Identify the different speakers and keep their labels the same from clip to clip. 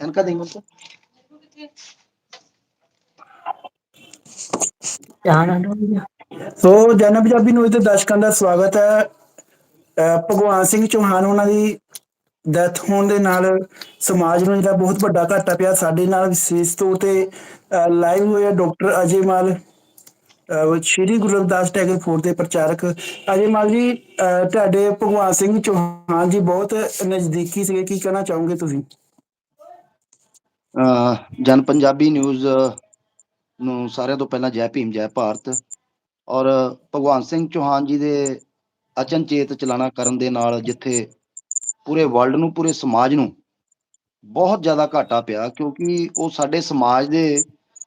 Speaker 1: ਐਨਕਾ ਦੇਈ
Speaker 2: ਸੋ ਜਨ ਪੰਜਾਬੀ ਨਿਊਜ਼ ਦੇ ਦਰਸ਼ਕਾਂ ਦਾ ਸਵਾਗਤ ਹੈ। ਅਹ ਭਗਵਾਨ ਸਿੰਘ ਚੌਹਾਨ ਉਹਨਾਂ ਦੀ ਡੈਥ ਹੋਣ ਦੇ ਨਾਲ ਸਮਾਜ ਨੂੰ ਜਿਹੜਾ ਬਹੁਤ ਵੱਡਾ ਘਾਟਾ ਪਿਆ ਸਾਡੇ ਨਾਲ, ਵਿਸ਼ੇਸ਼ ਤੌਰ ਤੇ ਲਾਈਵ ਹੋਇਆ doctor Ajay Mal. Shri Guru Ravidas tiger force ਦੇ ਪ੍ਰਚਾਰਕ ਅਜੇ ਮਾਲ ਜੀ ਤੁਹਾਡੇ ਭਗਵਾਨ ਸਿੰਘ ਚੌਹਾਨ ਜੀ ਬਹੁਤ ਨਜ਼ਦੀਕੀ ਸੀਗੇ, ਕੀ ਕਹਿਣਾ ਚਾਹੋਗੇ ਤੁਸੀਂ?
Speaker 1: ਜਨ ਪੰਜਾਬੀ ਨਿਊਜ਼ ਨੂੰ ਸਾਰਿਆਂ ਤੋਂ ਪਹਿਲਾਂ ਜੈ ਭੀਮ, ਜੈ ਭਾਰਤ ਔਰ ਭਗਵਾਨ ਸਿੰਘ ਚੌਹਾਨ ਜੀ ਦੇ ਅਚਨਚੇਤ ਚਲਾਣਾ ਕਰਨ ਦੇ ਨਾਲ ਜਿੱਥੇ ਪੂਰੇ ਵਰਲਡ ਨੂੰ, ਪੂਰੇ ਸਮਾਜ ਨੂੰ ਬਹੁਤ ਜ਼ਿਆਦਾ ਘਾਟਾ ਪਿਆ ਕਿਉਂਕਿ ਉਹ ਸਾਡੇ ਸਮਾਜ ਦੇ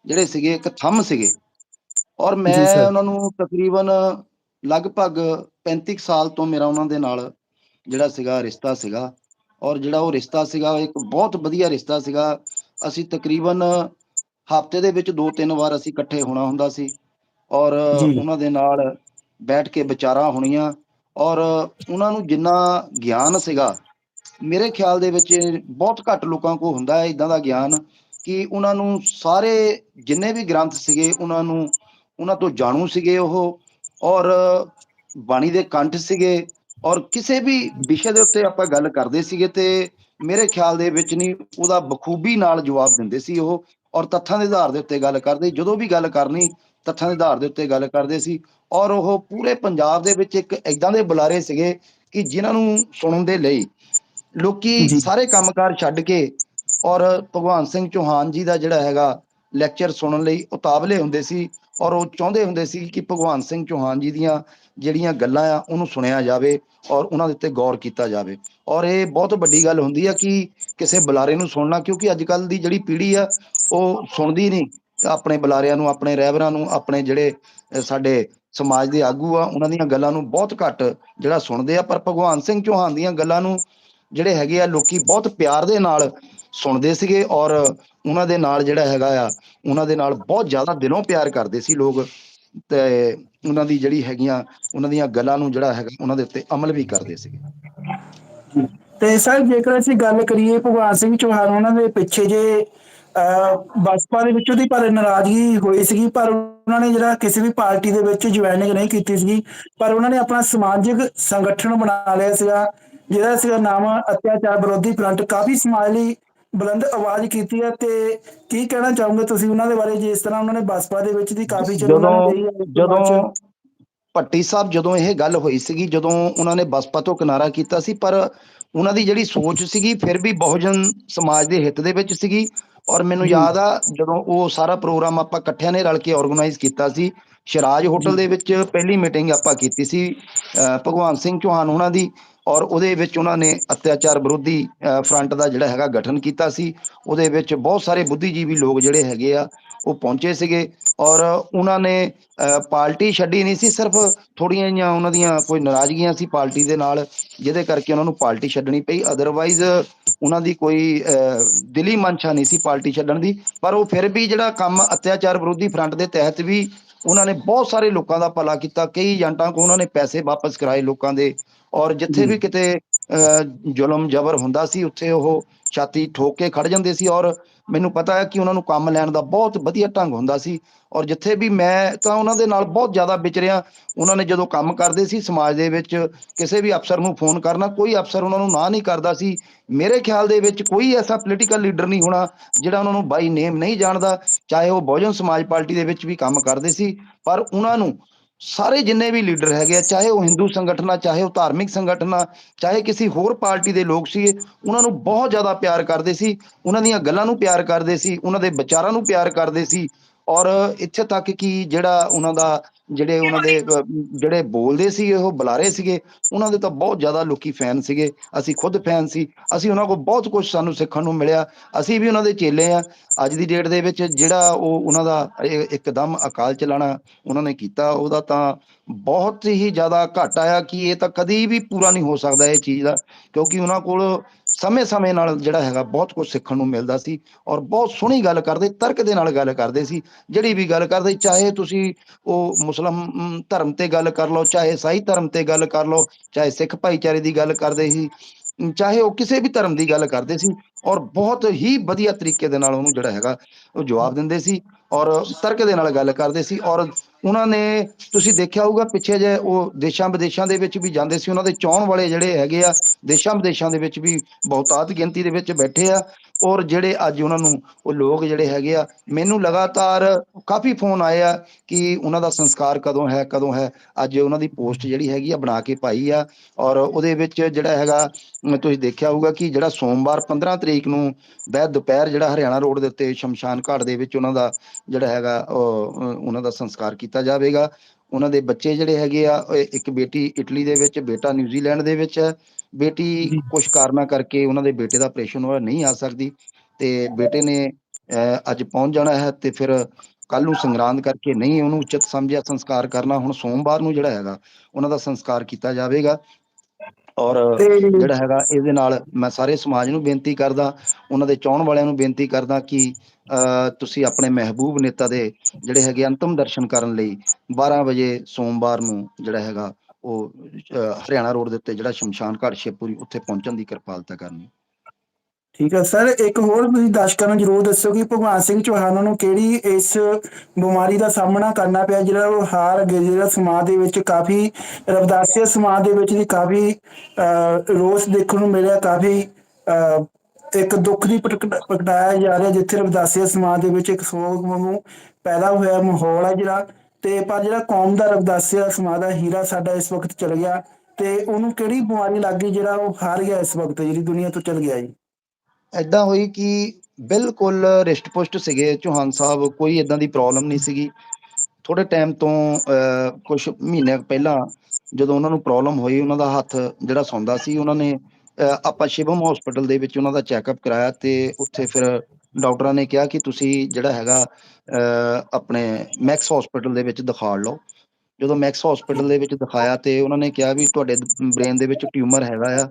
Speaker 1: ਜਿਹੜੇ ਸੀਗੇ, ਇੱਕ ਥੰਮ ਸੀਗੇ। ਔਰ ਮੈਂ। ਉਹਨਾਂ ਨੂੰ ਤਕਰੀਬਨ ਲਗਭਗ 35 ਕੁ ਸਾਲ ਤੋਂ ਮੇਰਾ ਉਹਨਾਂ ਦੇ ਨਾਲ ਜਿਹੜਾ ਸੀਗਾ ਰਿਸ਼ਤਾ ਸੀਗਾ ਔਰ ਜਿਹੜਾ ਉਹ ਰਿਸ਼ਤਾ ਸੀਗਾ ਇੱਕ ਬਹੁਤ ਵਧੀਆ ਰਿਸ਼ਤਾ ਸੀਗਾ ਅਸੀਂ ਤਕਰੀਬਨ ਹਫ਼ਤੇ ਦੇ ਵਿੱਚ ਦੋ ਤਿੰਨ ਵਾਰ ਅਸੀਂ ਇਕੱਠੇ ਹੋਣਾ ਹੁੰਦਾ ਸੀ ਔਰ। ਉਹਨਾਂ ਦੇ ਨਾਲ ਬੈਠ ਕੇ ਵਿਚਾਰਾਂ ਹੋਣੀਆਂ ਔਰ ਉਹਨਾਂ ਨੂੰ ਜਿੰਨਾ ਗਿਆਨ ਸੀਗਾ ਮੇਰੇ ਖਿਆਲ ਦੇ ਵਿੱਚ ਬਹੁਤ ਘੱਟ ਲੋਕਾਂ ਕੋਲ ਹੁੰਦਾ ਹੈ ਇਦਾਂ ਦਾ ਗਿਆਨ ਕਿ ਉਹਨਾਂ ਨੂੰ ਸਾਰੇ ਜਿੰਨੇ ਵੀ ਗ੍ਰੰਥ ਸੀਗੇ ਉਹਨਾਂ ਨੂੰ ਉਹਨਾਂ ਤੋਂ ਜਾਣੂ ਸੀਗੇ ਉਹ ਔਰ ਬਾਣੀ ਦੇ ਕੰਠ ਸੀਗੇ ਔਰ ਕਿਸੇ ਵੀ ਵਿਸ਼ੇ ਦੇ ਉੱਤੇ ਆਪਾਂ ਗੱਲ ਕਰਦੇ ਸੀਗੇ ਤੇ ਮੇਰੇ ਖਿਆਲ ਦੇ ਵਿੱਚ ਨਹੀਂ ਉਹਦਾ ਬਖੂਬੀ ਨਾਲ ਜਵਾਬ ਦਿੰਦੇ ਸੀ ਉਹ ਔਰ ਤੱਥਾਂ ਦੇ ਆਧਾਰ ਦੇ ਉੱਤੇ ਗੱਲ ਕਰਦੇ ਜਦੋਂ ਵੀ ਗੱਲ ਕਰਨੀ ਤੱਥਾਂ ਦੇ ਆਧਾਰ ਦੇ ਉੱਤੇ ਗੱਲ ਕਰਦੇ ਸੀ ਔਰ ਉਹ ਪੂਰੇ ਪੰਜਾਬ ਦੇ ਵਿੱਚ ਇੱਕ ਇਦਾਂ ਦੇ ਬੁਲਾਰੇ ਸੀਗੇ ਕਿ ਜਿਨ੍ਹਾਂ ਨੂੰ ਸੁਣਨ ਦੇ ਲਈ ਲੋਕੀ। ਸਾਰੇ ਕੰਮਕਾਰ ਛੱਡ ਕੇ ਔਰ ਭਗਵਾਨ ਸਿੰਘ ਚੌਹਾਨ ਜੀ ਦਾ ਜਿਹੜਾ ਹੈਗਾ ਲੈਕਚਰ ਸੁਣਨ ਲਈ ਉਤਾਵਲੇ ਹੁੰਦੇ ਸੀ ਔਰ ਉਹ ਚਾਹੁੰਦੇ ਹੁੰਦੇ ਸੀ ਕਿ ਭਗਵਾਨ ਸਿੰਘ ਚੌਹਾਨ ਜੀ ਦੀਆਂ ਜਿਹੜੀਆਂ ਗੱਲਾਂ ਆ, ਉਹਨੂੰ ਸੁਣਿਆ ਜਾਵੇ ਔਰ ਉਹਨਾਂ ਦੇ ਉੱਤੇ ਗੌਰ ਕੀਤਾ ਜਾਵੇ। ਔਰ ਇਹ ਬਹੁਤ ਵੱਡੀ ਗੱਲ ਹੁੰਦੀ ਆ ਕਿ ਕਿਸੇ ਬੁਲਾਰੇ ਨੂੰ ਸੁਣਨਾ, ਕਿਉਂਕਿ ਅੱਜ ਕੱਲ ਦੀ ਜਿਹੜੀ ਪੀੜ੍ਹੀ ਆ, ਉਹ ਸੁਣਦੀ ਨਹੀਂ। ਆਪਣੇ ਬੁਲਾਰਿਆਂ ਨੂੰ, ਆਪਣੇ ਰਹਿਬਰਾਂ ਨੂੰ, ਆਪਣੇ ਜਿਹੜੇ ਸਾਡੇ ਸਮਾਜ ਦੇ ਆਗੂ ਆ, ਉਹਨਾਂ ਦੀਆਂ ਗੱਲਾਂ ਨੂੰ ਬਹੁਤ ਘੱਟ ਜਿਹੜਾ ਸੁਣਦੇ ਆ। ਪਰ ਭਗਵਾਨ ਸਿੰਘ ਚੌਹਾਨ ਦੀਆਂ ਗੱਲਾਂ ਨੂੰ ਜਿਹੜੇ ਹੈਗੇ ਆ, ਲੋਕੀ ਬਹੁਤ ਪਿਆਰ ਦੇ ਨਾਲ ਸੁਣਦੇ ਸੀਗੇ ਔਰ ਉਹਨਾਂ ਦੇ ਨਾਲ ਜਿਹੜਾ ਹੈਗਾ ਆ ਉਹਨਾਂ ਦੇ ਨਾਲ ਬਹੁਤ ਜ਼ਿਆਦਾ ਦਿਲੋਂ ਪਿਆਰ ਕਰਦੇ ਸੀ ਲੋਕ ਤੇ ਉਹਨਾਂ ਦੀ ਜਿਹੜੀ ਹੈਗੀਆਂ ਉਹਨਾਂ ਦੀਆਂ ਗੱਲਾਂ ਨੂੰ ਜਿਹੜਾ ਹੈਗਾ ਉਹਨਾਂ ਦੇ ਉੱਤੇ ਅਮਲ ਵੀ ਕਰਦੇ ਸੀਗੇ।
Speaker 2: ਤੇ ਸਰ ਜੇਕਰ ਅਸੀਂ ਗੱਲ ਕਰੀਏ ਭਗਵਾਨ ਸਿੰਘ ਚੌਹਾਨ ਉਹਨਾਂ ਦੇ ਪਿੱਛੇ ਜੇ ਅਹ, ਬਸਪਾ ਦੇ ਵਿੱਚੋਂ ਦੀ ਪਰ ਨਾਰਾਜ਼ਗੀ ਹੋਈ ਸੀਗੀ ਪਰ ਉਹਨਾਂ ਨੇ ਜਿਹੜਾ ਕਿਸੇ ਵੀ ਪਾਰਟੀ ਦੇ ਵਿੱਚ ਜੁਆਇਨਿੰਗ ਨਹੀਂ ਕੀਤੀ ਸੀਗੀ ਪਰ ਉਹਨਾਂ ਨੇ ਆਪਣਾ ਸਮਾਜਿਕ ਸੰਗਠਨ ਬਣਾ ਲਿਆ ਸੀਗਾ ਜਿਹਦਾ ਸੀਗਾ ਨਾਮ ਅਤਿਆਚਾਰ ਵਿਰੋਧੀ ਫਰੰਟ। ਕਾਫੀ ਸਮਾਜ ਲਈ ਬੁਲੰਦ ਆਵਾਜ਼ ਕੀਤੀ ਹੈ ਤੇ ਕੀ ਕਹਿਣਾ ਚਾਹੋਗੇ ਤੁਸੀਂ ਉਹਨਾਂ ਦੇ ਬਾਰੇ ਜਿਸ ਤਰ੍ਹਾਂ ਉਹਨਾਂ ਨੇ ਬਸਪਾ ਦੇ ਵਿੱਚ ਦੀ ਕਾਫੀ ਚਿਰ ਉਹਨਾਂ ਨੇ ਰਹੀ
Speaker 1: ਜਦੋਂ ਭੱਟੀ ਸਾਹਿਬ ਜਦੋਂ ਇਹ ਗੱਲ ਹੋਈ ਸੀਗੀ ਜਦੋਂ ਉਹਨਾਂ ਨੇ ਬਸਪਾ ਤੋਂ ਕਿਨਾਰਾ ਕੀਤਾ ਸੀ ਪਰ ਉਹਨਾਂ ਦੀ ਜਿਹੜੀ ਸੋਚ ਸੀਗੀ ਫਿਰ ਵੀ ਬਹੁਜਨ ਸਮਾਜ ਦੇ ਹਿੱਤ ਦੇ ਵਿੱਚ ਸੀਗੀ ਔਰ ਮੈਨੂੰ। ਯਾਦ ਆ ਜਦੋਂ ਉਹ ਸਾਰਾ ਪ੍ਰੋਗਰਾਮ ਆਪਾਂ ਇਕੱਠਿਆਂ ਨੇ ਰਲ ਕੇ ਆਰਗੇਨਾਈਜ਼ ਕੀਤਾ ਸੀ ਸ਼ਿਰਾਜ ਹੋਟਲ ਦੇ ਵਿੱਚ ਪਹਿਲੀ ਮੀਟਿੰਗ ਆਪਾਂ ਕੀਤੀ ਸੀ ਭਗਵਾਨ ਸਿੰਘ ਚੌਹਾਨ ਉਹਨਾਂ ਦੀ ਔਰ ਉਹਦੇ ਵਿੱਚ ਉਹਨਾਂ ਨੇ ਅਤਿਆਚਾਰ ਵਿਰੋਧੀ ਫਰੰਟ ਦਾ ਜਿਹੜਾ ਹੈਗਾ ਗਠਨ ਕੀਤਾ ਸੀ। ਉਹਦੇ ਵਿੱਚ ਬਹੁਤ ਸਾਰੇ ਬੁੱਧੀਜੀਵੀ ਲੋਕ ਜਿਹੜੇ ਹੈਗੇ ਆ ਉਹ ਪਹੁੰਚੇ ਸੀਗੇ ਔਰ ਉਹਨਾਂ ਨੇ ਪਾਰਟੀ ਛੱਡੀ ਨਹੀਂ ਸੀ ਸਿਰਫ ਥੋੜੀਆਂ ਜਿਹੀਆਂ ਉਹਨਾਂ ਦੀਆਂ ਕੋਈ ਨਾਰਾਜ਼ਗੀਆਂ ਸੀ ਪਾਰਟੀ ਦੇ ਨਾਲ ਜਿਹਦੇ ਕਰਕੇ ਉਹਨਾਂ ਨੂੰ ਪਾਰਟੀ ਛੱਡਣੀ ਪਈ। ਅਦਰਵਾਈਜ਼ ਉਹਨਾਂ ਦੀ ਕੋਈ ਦਿਲੀ ਮਨਸ਼ਾ ਨਹੀਂ ਸੀ ਪਾਰਟੀ ਛੱਡਣ ਦੀ। ਪਰ ਉਹ ਫਿਰ ਵੀ ਜਿਹੜਾ ਕੰਮ ਅਤਿਆਚਾਰ ਵਿਰੋਧੀ ਫਰੰਟ ਦੇ ਤਹਿਤ ਵੀ ਉਹਨਾਂ ਨੇ ਬਹੁਤ ਸਾਰੇ ਲੋਕਾਂ ਦਾ ਭਲਾ ਕੀਤਾ ਕਈ ਏਜੰਟਾਂ ਕੋ ਉਹਨਾਂ ਨੇ ਪੈਸੇ ਵਾਪਸ ਕਰਾਏ ਲੋਕਾਂ ਦੇ। ਔਰ ਜਿੱਥੇ। ਵੀ ਕਿਤੇ ਜ਼ੁਲਮ ਜ਼ਬਰ ਹੁੰਦਾ ਸੀ ਉੱਥੇ ਉਹ ਛਾਤੀ ਠੋਕ ਕੇ ਖੜ ਜਾਂਦੇ ਸੀ ਔਰ ਮੈਨੂੰ ਪਤਾ ਹੈ ਕਿ ਉਹਨਾਂ ਨੂੰ ਕੰਮ ਲੈਣ ਦਾ ਬਹੁਤ ਵਧੀਆ ਢੰਗ ਹੁੰਦਾ ਸੀ ਔਰ ਜਿੱਥੇ ਵੀ ਮੈਂ ਤਾਂ ਉਹਨਾਂ ਦੇ ਨਾਲ ਬਹੁਤ ਜ਼ਿਆਦਾ ਵਿਚਰਿਆ ਉਹਨਾਂ ਨੇ ਜਦੋਂ ਕੰਮ ਕਰਦੇ ਸੀ ਸਮਾਜ ਦੇ ਵਿੱਚ ਕਿਸੇ ਵੀ ਅਫਸਰ ਨੂੰ ਫੋਨ ਕਰਨਾ, ਕੋਈ ਅਫਸਰ ਉਹਨਾਂ ਨੂੰ ਨਾ ਨਹੀਂ ਕਰਦਾ ਸੀ। ਮੇਰੇ ਖਿਆਲ ਦੇ ਵਿੱਚ ਕੋਈ ਐਸਾ ਪੋਲੀਟੀਕਲ ਲੀਡਰ ਨਹੀਂ ਹੋਣਾ ਜਿਹੜਾ ਉਹਨਾਂ ਨੂੰ ਬਾਈ ਨੇਮ ਨਹੀਂ ਜਾਣਦਾ, ਚਾਹੇ ਉਹ ਬਹੁਜਨ ਸਮਾਜ ਪਾਰਟੀ ਦੇ ਵਿੱਚ ਵੀ ਕੰਮ ਕਰਦੇ ਸੀ। ਪਰ ਉਹਨਾਂ ਨੂੰ ਸਾਰੇ ਜਿੰਨੇ ਵੀ ਲੀਡਰ ਹੈਗੇ ਆ, ਚਾਹੇ ਉਹ ਹਿੰਦੂ ਸੰਗਠਨ ਆ, ਚਾਹੇ ਉਹ ਧਾਰਮਿਕ ਸੰਗਠਨ ਆ, ਚਾਹੇ ਕਿਸੇ ਹੋਰ ਪਾਰਟੀ ਦੇ ਲੋਕ ਸੀ ਉਹਨਾਂ ਨੂੰ ਬਹੁਤ ਜ਼ਿਆਦਾ ਪਿਆਰ ਕਰਦੇ ਸੀ, ਉਹਨਾਂ ਦੀਆਂ ਗੱਲਾਂ ਨੂੰ ਪਿਆਰ ਕਰਦੇ ਸੀ, ਉਹਨਾਂ ਦੇ ਵਿਚਾਰਾਂ ਨੂੰ ਪਿਆਰ ਕਰਦੇ ਸੀ ਔਰ ਇੱਥੇ ਤੱਕ ਕਿ ਜਿਹੜਾ ਉਹਨਾਂ ਦਾ ਜਿਹੜੇ ਉਹਨਾਂ ਦੇ ਜਿਹੜੇ ਬੋਲਦੇ ਸੀ ਉਹ ਬੁਲਾਰੇ ਸੀਗੇ ਉਹਨਾਂ ਦੇ ਤਾਂ ਬਹੁਤ ਜ਼ਿਆਦਾ ਲੋਕੀ ਫੈਨ ਸੀਗੇ। ਅਸੀਂ ਖੁਦ ਫੈਨ ਸੀ। ਅਸੀਂ ਉਹਨਾਂ ਕੋਲ ਬਹੁਤ ਕੁਝ ਸਾਨੂੰ ਸਿੱਖਣ ਨੂੰ ਮਿਲਿਆ। ਅਸੀਂ ਵੀ ਉਹਨਾਂ ਦੇ ਚੇਲੇ ਆ। ਅੱਜ ਦੀ ਡੇਟ ਦੇ ਵਿੱਚ ਜਿਹੜਾ ਉਹ ਉਹਨਾਂ ਦਾ ਇੱਕਦਮ ਅਕਾਲ ਚਲਾਣਾ ਉਹਨਾਂ ਨੇ ਕੀਤਾ ਉਹਦਾ ਤਾਂ ਬਹੁਤ ਹੀ ਜ਼ਿਆਦਾ ਘਟ ਆਇਆ ਕਿ ਇਹ ਤਾਂ ਕਦੀ ਵੀ ਪੂਰਾ ਨਹੀਂ ਹੋ ਸਕਦਾ ਇਹ ਚੀਜ਼ ਦਾ ਕਿਉਂਕਿ ਉਹਨਾਂ ਕੋਲ ਸਮੇਂ-ਸਮੇਂ ਨਾਲ ਜਿਹੜਾ ਹੈਗਾ ਬਹੁਤ ਕੁਝ ਸਿੱਖਣ ਨੂੰ ਮਿਲਦਾ ਸੀ ਔਰ ਬਹੁਤ ਸੋਹਣੀ ਗੱਲ ਕਰਦੇ ਤਰਕ ਦੇ ਨਾਲ ਗੱਲ ਕਰਦੇ ਸੀ। ਜਿਹੜੀ ਵੀ ਗੱਲ ਕਰਦੇ ਚਾਹੇ ਤੁਸੀਂ ਉਹ ਮੁਸਲਮ ਧਰਮ ਤੇ ਗੱਲ ਕਰ ਲਓ, ਚਾਹੇ ਸਾਈ ਧਰਮ ਤੇ ਗੱਲ ਕਰ ਲਓ, ਚਾਹੇ ਸਿੱਖ ਭਾਈਚਾਰੇ ਦੀ ਗੱਲ ਕਰਦੇ ਸੀ ਚਾਹੇ ਉਹ ਕਿਸੇ ਵੀ ਧਰਮ ਦੀ ਗੱਲ ਕਰਦੇ ਸੀ, ਔਰ ਬਹੁਤ ਹੀ ਵਧੀਆ ਤਰੀਕੇ ਦੇ ਨਾਲ ਉਹਨੂੰ ਜਿਹੜਾ ਹੈਗਾ, ਉਹ ਜਵਾਬ ਦਿੰਦੇ ਸੀ, ਔਰ ਤਰਕ ਦੇ ਨਾਲ ਗੱਲ ਕਰਦੇ ਸੀ, ਔਰ ਉਹਨਾਂ ਨੇ, ਤੁਸੀਂ ਦੇਖਿਆ ਹੋਊਗਾ, ਪਿੱਛੇ ਜੇ ਉਹ ਦੇਸ਼ਾਂ ਵਿਦੇਸ਼ਾਂ ਦੇ ਵਿੱਚ ਵੀ ਜਾਂਦੇ ਸੀ, ਉਹਨਾਂ ਦੇ ਚਾਹਣ ਵਾਲੇ ਜਿਹੜੇ ਹੈਗੇ ਆ, ਦੇਸ਼ਾਂ ਵਿਦੇਸ਼ਾਂ ਦੇ ਵਿੱਚ ਵੀ ਬਹੁਤਾਤ ਗਿਣਤੀ ਦੇ ਵਿੱਚ ਬੈਠੇ ਆ ਔਰ ਜਿਹੜੇ ਅੱਜ ਉਹਨਾਂ ਨੂੰ ਉਹ ਲੋਕ ਜਿਹੜੇ ਹੈਗੇ ਆ, ਮੈਨੂੰ ਲਗਾਤਾਰ ਕਾਫੀ ਫੋਨ ਆਏ ਆ ਕਿ ਉਹਨਾਂ ਦਾ ਸੰਸਕਾਰ ਕਦੋਂ ਹੈ ਕਦੋਂ ਹੈ। ਅੱਜ ਉਹਨਾਂ ਦੀ ਪੋਸਟ ਜਿਹੜੀ ਹੈਗੀ ਆ ਬਣਾ ਕੇ ਪਾਈ ਆ ਔਰ ਉਹਦੇ ਵਿੱਚ ਜਿਹੜਾ ਹੈਗਾ ਤੁਸੀਂ ਦੇਖਿਆ ਹੋਊਗਾ ਕਿ ਜਿਹੜਾ ਸੋਮਵਾਰ 15 ਤਰੀਕ ਨੂੰ ਬਹਿ ਦੁਪਹਿਰ ਜਿਹੜਾ ਹਰਿਆਣਾ ਰੋਡ ਦੇ ਉੱਤੇ ਸ਼ਮਸ਼ਾਨ ਘਾਟ ਦੇ ਵਿੱਚ ਉਹਨਾਂ ਦਾ ਜਿਹੜਾ ਹੈਗਾ, ਉਹ ਉਹਨਾਂ ਦਾ ਸੰਸਕਾਰ ਕੀਤਾ ਜਾਵੇਗਾ। ਉਹਨਾਂ ਦੇ ਬੱਚੇ ਜਿਹੜੇ ਹੈਗੇ ਆ ਇੱਕ ਬੇਟੀ ਇਟਲੀ ਦੇ ਵਿੱਚ ਬੇਟਾ ਨਿਊਜ਼ੀਲੈਂਡ ਦੇ ਵਿੱਚ ਹੈ। ਬੇਟੀ। ਕੁਝ ਕਾਰਨਾਂ ਕਰਕੇ ਉਹਨਾਂ ਦੇ ਬੇਟੇ ਦਾ ਆਪਰੇਸ਼ਨ ਹੋਇਆ ਨਹੀਂ ਆ ਸਕਦੀ। ਤੇ ਬੇਟੇ ਨੇ ਅੱਜ ਪਹੁੰਚ ਜਾਣਾ ਹੈ ਤੇ ਫਿਰ ਕੱਲ ਨੂੰ ਸੰਗਰਾਂਦ ਕਰਕੇ ਨਹੀਂ ਉਹਨੂੰ ਉਚਿਤ ਸਮਝਿਆ ਸੰਸਕਾਰ ਕਰਨਾ ਹੁਣ ਸੋਮਵਾਰ ਨੂੰ ਜਿਹੜਾ ਹੈਗਾ ਉਹਨਾਂ ਦਾ ਸੰਸਕਾਰ ਕੀਤਾ ਜਾਵੇਗਾ। ਔਰ ਜਿਹੜਾ ਹੈਗਾ ਇਹਦੇ ਨਾਲ ਮੈਂ ਸਾਰੇ ਸਮਾਜ ਨੂੰ ਬੇਨਤੀ ਕਰਦਾ ਉਹਨਾਂ ਦੇ ਚਾਹਣ ਵਾਲਿਆਂ ਨੂੰ ਬੇਨਤੀ ਕਰਦਾ ਕਿ ਤੁਸੀਂ ਆਪਣੇ ਮਹਿਬੂਬ ਨੇਤਾ ਦੇ ਜਿਹੜੇ ਹੈਗੇ ਅੰਤਮ ਦਰਸ਼ਨ ਕਰਨ ਲਈ 12 ਵਜੇ ਸੋਮਵਾਰ ਨੂੰ ਜਿਹੜਾ ਹੈਗਾ ਉਹ ਹਰਿਆਣਾ ਰੋਡ ਦੇ ਉੱਤੇ ਜਿਹੜਾ ਸ਼ਮਸ਼ਾਨ ਘਾਟ ਸ਼ਿਵਪੁਰੀ ਉੱਥੇ ਪਹੁੰਚਣ ਦੀ ਕਿਰਪਾਲਤਾ ਕਰਨੀ।
Speaker 2: ਠੀਕ ਹੈ। ਸਰ ਇੱਕ ਹੋਰ ਤੁਸੀਂ ਦਰਸ਼ਕਾਂ ਨੂੰ ਜਰੂਰ ਦੱਸੋ ਕਿ ਭਗਵਾਨ ਸਿੰਘ ਚੌਹਾਨ ਨੂੰ ਕਿਹੜੀ ਇਸ ਬਿਮਾਰੀ ਦਾ ਸਾਹਮਣਾ ਕਰਨਾ ਪਿਆ ਜਿਹੜਾ ਉਹ ਹਾਰ ਗਏ ਜਿਹੜਾ ਸਮਾਜ ਦੇ ਵਿੱਚ ਕਾਫੀ ਰਵਦਾਸੀਆ ਸਮਾਜ ਦੇ ਵਿੱਚ ਵੀ ਕਾਫੀ ਅਹ, ਰੋਸ ਦੇਖਣ ਨੂੰ ਮਿਲਿਆ ਕਾਫੀ ਅਹ, ਇੱਕ ਦੁੱਖ ਦੀ ਪ੍ਰਗਟ- ਪ੍ਰਗਟਾਇਆ ਜਾ ਰਿਹਾ ਜਿੱਥੇ ਰਵਦਾਸੀਆ ਸਮਾਜ ਦੇ ਵਿੱਚ ਇੱਕ ਸੋਗ ਵਾਂਗੂ ਪੈਦਾ ਹੋਇਆ ਮਾਹੌਲ ਹੈ ਜਿਹੜਾ। ਤੇ ਪਰ ਜਿਹੜਾ ਕੌਮ ਦਾ ਰਵਦਾਸੀਆ ਸਮਾਜ ਦਾ ਹੀਰਾ ਸਾਡਾ ਇਸ ਵਕਤ ਚਲ ਗਿਆ ਤੇ ਉਹਨੂੰ ਕਿਹੜੀ ਬਿਮਾਰੀ ਲੱਗ ਗਈ ਜਿਹੜਾ ਉਹ ਹਾਰ ਗਿਆ ਇਸ ਵਕਤ ਜਿਹੜੀ ਦੁਨੀਆ ਤੋਂ ਚਲ ਗਿਆ ਜੀ?
Speaker 1: ਐਦਾਂ ਹੋਈ ਕਿ ਬਿਲਕੁਲ ਰਿਸ਼ਟ-ਪੁਸ਼ਟ ਸੀਗੇ, ਚੌਹਾਨ ਸਾਹਿਬ, ਕੋਈ ਇਦਾਂ ਦੀ ਪ੍ਰੋਬਲਮ ਨਹੀਂ ਸੀਗੀ। ਥੋੜੇ ਟਾਈਮ ਤੋਂ ਕੁਝ ਮਹੀਨੇ ਪਹਿਲਾਂ ਜਦੋਂ ਉਹਨਾਂ ਨੂੰ ਪ੍ਰੋਬਲਮ ਹੋਈ, ਉਹਨਾਂ ਦਾ ਹੱਥ ਜਿਹੜਾ ਸੌਂਦਾ ਸੀ, ਉਹਨਾਂ ਨੇ ਆਪਾਂ ਸ਼ਿਵਮ ਹਸਪੀਟਲ ਦੇ ਵਿੱਚ ਉਹਨਾਂ ਦਾ ਚੈੱਕਅਪ ਕਰਾਇਆ ਤੇ ਉੱਥੇ ਫਿਰ ਡਾਕਟਰਾਂ ਨੇ ਕਿਹਾ ਕਿ ਤੁਸੀਂ ਜਿਹੜਾ ਹੈਗਾ ਆਪਣੇ ਮੈਕਸ ਹਸਪੀਟਲ ਦੇ ਵਿੱਚ ਦਿਖਾ ਲਓ। ਜਦੋਂ ਮੈਕਸ ਹਸਪੀਟਲ ਦੇ ਵਿੱਚ ਦਿਖਾਇਆ ਤੇ ਉਹਨਾਂ ਨੇ ਕਿਹਾ ਵੀ ਤੁਹਾਡੇ ਬ੍ਰੇਨ ਦੇ ਵਿੱਚ ਟਿਊਮਰ ਹੈਗਾ ਆ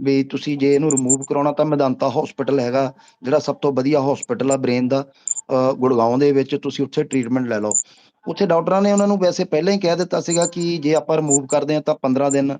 Speaker 1: ਵੀ ਤੁਸੀਂ ਜੇ ਇਹਨੂੰ ਰਿਮੂਵ ਕਰਾਉਣਾ ਤਾਂ ਮੈਦਾਂਤਾ ਹਸਪੀਟਲ ਹੈਗਾ ਜਿਹੜਾ ਸਭ ਤੋਂ ਵਧੀਆ ਹਸਪੀਟਲ ਆ ਬ੍ਰੇਨ ਦਾ ਗੁੜਗਾਉਂ ਦੇ ਵਿੱਚ ਤੁਸੀਂ ਉੱਥੇ ਟ੍ਰੀਟਮੈਂਟ ਲੈ ਲਓ। ਉੱਥੇ ਡਾਕਟਰਾਂ ਨੇ ਉਹਨਾਂ ਨੂੰ ਵੈਸੇ ਪਹਿਲਾਂ ਹੀ ਕਹਿ ਦਿੱਤਾ ਸੀਗਾ ਕਿ ਜੇ ਆਪਾਂ ਰਿਮੂਵ ਕਰਦੇ ਹਾਂ ਤਾਂ 15 ਦਿਨ